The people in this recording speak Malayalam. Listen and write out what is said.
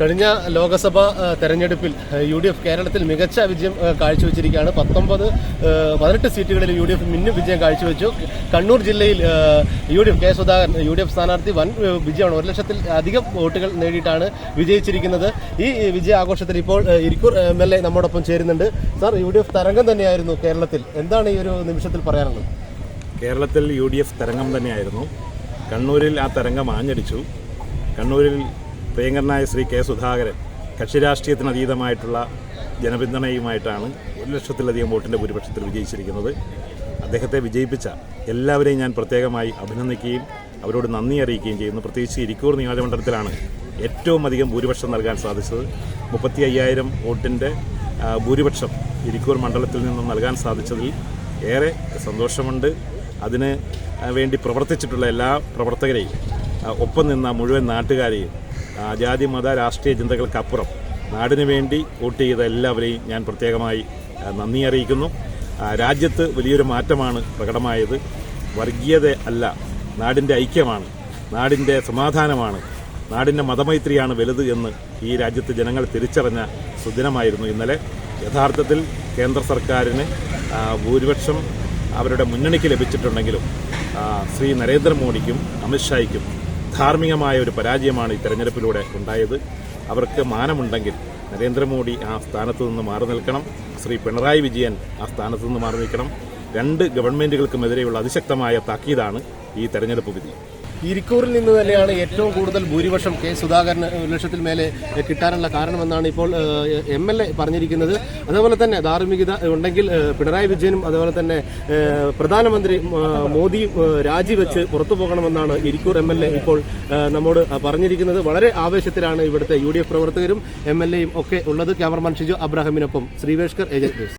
കഴിഞ്ഞ ലോകസഭാ തെരഞ്ഞെടുപ്പിൽ യു ഡി എഫ് കേരളത്തിൽ മികച്ച വിജയം കാഴ്ചവെച്ചിരിക്കുകയാണ്. പത്തൊമ്പത് പതിനെട്ട് സീറ്റുകളിൽ യു ഡി എഫ് മിന്നും വിജയം കാഴ്ചവെച്ചു. കണ്ണൂർ ജില്ലയിൽ U D F K Sudhakaran U D F സ്ഥാനാർത്ഥി വൻ വിജയമാണ്. ഒരു ലക്ഷത്തിൽ അധികം വോട്ടുകൾ നേടിയിട്ടാണ് വിജയിച്ചിരിക്കുന്നത്. ഈ വിജയ ആഘോഷത്തിൽ ഇപ്പോൾ ഇരിക്കൂർ എം എൽ എ നമ്മോടൊപ്പം ചേരുന്നുണ്ട്. സാർ യു ഡി എഫ് തരംഗം തന്നെയായിരുന്നു കേരളത്തിൽ. എന്താണ് ഈ ഒരു നിമിഷത്തിൽ പറയാനുള്ളത്? കേരളത്തിൽ യു ഡി എഫ് തരംഗം തന്നെയായിരുന്നു. കണ്ണൂരിൽ ആ തരംഗം ആഞ്ഞടിച്ചു. കണ്ണൂരിൽ പ്രിയങ്കരനായ ശ്രീ കെ സുധാകരൻ കക്ഷി രാഷ്ട്രീയത്തിന് അതീതമായിട്ടുള്ള ജനപിന്തുണയുമായിട്ടാണ് ഒരു ലക്ഷത്തിലധികം വോട്ടിന്റെ ഭൂരിപക്ഷത്തിൽ വിജയിച്ചിരിക്കുന്നത്. അദ്ദേഹത്തെ വിജയിപ്പിച്ച എല്ലാവരെയും ഞാൻ പ്രത്യേകമായി അഭിനന്ദിക്കുകയും അവരോട് നന്ദി അറിയിക്കുകയും ചെയ്യുന്നു. പ്രത്യേകിച്ച് ഇരിക്കൂർ നിയോജകമണ്ഡലത്തിലാണ് ഏറ്റവും അധികം ഭൂരിപക്ഷം നൽകാൻ സാധിച്ചത്. മുപ്പത്തി അയ്യായിരം വോട്ടിന്റെ ഭൂരിപക്ഷം ഇരിക്കൂർ മണ്ഡലത്തിൽ നിന്നും നൽകാൻ സാധിച്ചതിൽ ഏറെ സന്തോഷമുണ്ട്. അതിന് വേണ്ടി പ്രവർത്തിച്ചിട്ടുള്ള എല്ലാ പ്രവർത്തകരെയും ഒപ്പം നിന്ന മുഴുവൻ നാട്ടുകാരെയും ജാതി മത രാഷ്ട്രീയ ചിന്തകൾക്കപ്പുറം നാടിനു വേണ്ടി വോട്ട് ചെയ്ത എല്ലാവരെയും ഞാൻ പ്രത്യേകമായി നന്ദി അറിയിക്കുന്നു. രാജ്യത്ത് വലിയൊരു മാറ്റമാണ് പ്രകടമായത്. വർഗീയത അല്ല നാടിന്റെ ഐക്യമാണ് നാടിന്റെ സമാധാനമാണ് നാടിന്റെ മതമൈത്രിയാണ് വലുത് എന്ന് ഈ രാജ്യത്ത് ജനങ്ങൾ തിരിച്ചറിഞ്ഞ സുദിനമായിരുന്നു ഇന്നലെ. യഥാർത്ഥത്തിൽ കേന്ദ്ര സർക്കാരിന് ഭൂരിപക്ഷം അവരുടെ മുന്നണിക്ക് ലഭിച്ചിട്ടുണ്ടെങ്കിലും ശ്രീ നരേന്ദ്രമോദിക്കും അമിത്ഷായ്ക്കും ധാർമ്മികമായ ഒരു പരാജയമാണ് ഈ തെരഞ്ഞെടുപ്പിലൂടെ ഉണ്ടായത്. അവർക്ക് മാനമുണ്ടെങ്കിൽ നരേന്ദ്രമോദി ആ സ്ഥാനത്ത് നിന്ന് മാറി നിൽക്കണം. ശ്രീ പിണറായി വിജയൻ ആ സ്ഥാനത്ത് നിന്ന് മാറി നിൽക്കണം. രണ്ട് ഗവൺമെന്റുകൾക്കുമെതിരെയുള്ള അതിശക്തമായ താക്കീതാണ് ഈ തെരഞ്ഞെടുപ്പ് വിധി. ഇരിക്കൂറിൽ നിന്ന് തന്നെയാണ് ഏറ്റവും കൂടുതൽ ഭൂരിപക്ഷം കെ സുധാകരന് ഒരു ലക്ഷത്തിൽ മേലെ കിട്ടാനുള്ള കാരണമെന്നാണ് ഇപ്പോൾ എം എൽ എ പറഞ്ഞിരിക്കുന്നത്. അതേപോലെ തന്നെ ധാർമ്മികത ഉണ്ടെങ്കിൽ പിണറായി വിജയനും അതുപോലെ തന്നെ പ്രധാനമന്ത്രി മോദിയും രാജിവെച്ച് പുറത്തു പോകണമെന്നാണ് ഇരിക്കൂർ എം എൽ എ ഇപ്പോൾ നമ്മോട് പറഞ്ഞിരിക്കുന്നത്. വളരെ ആവേശത്തിലാണ് ഇവിടുത്തെ യു ഡി എഫ് പ്രവർത്തകരും എം എൽ എയും ഒക്കെ ഉള്ളത്. ക്യാമറമാൻ ഷിജു അബ്രാഹിമിനൊപ്പം ശ്രീവേഷ്കർ ന്യൂസ്.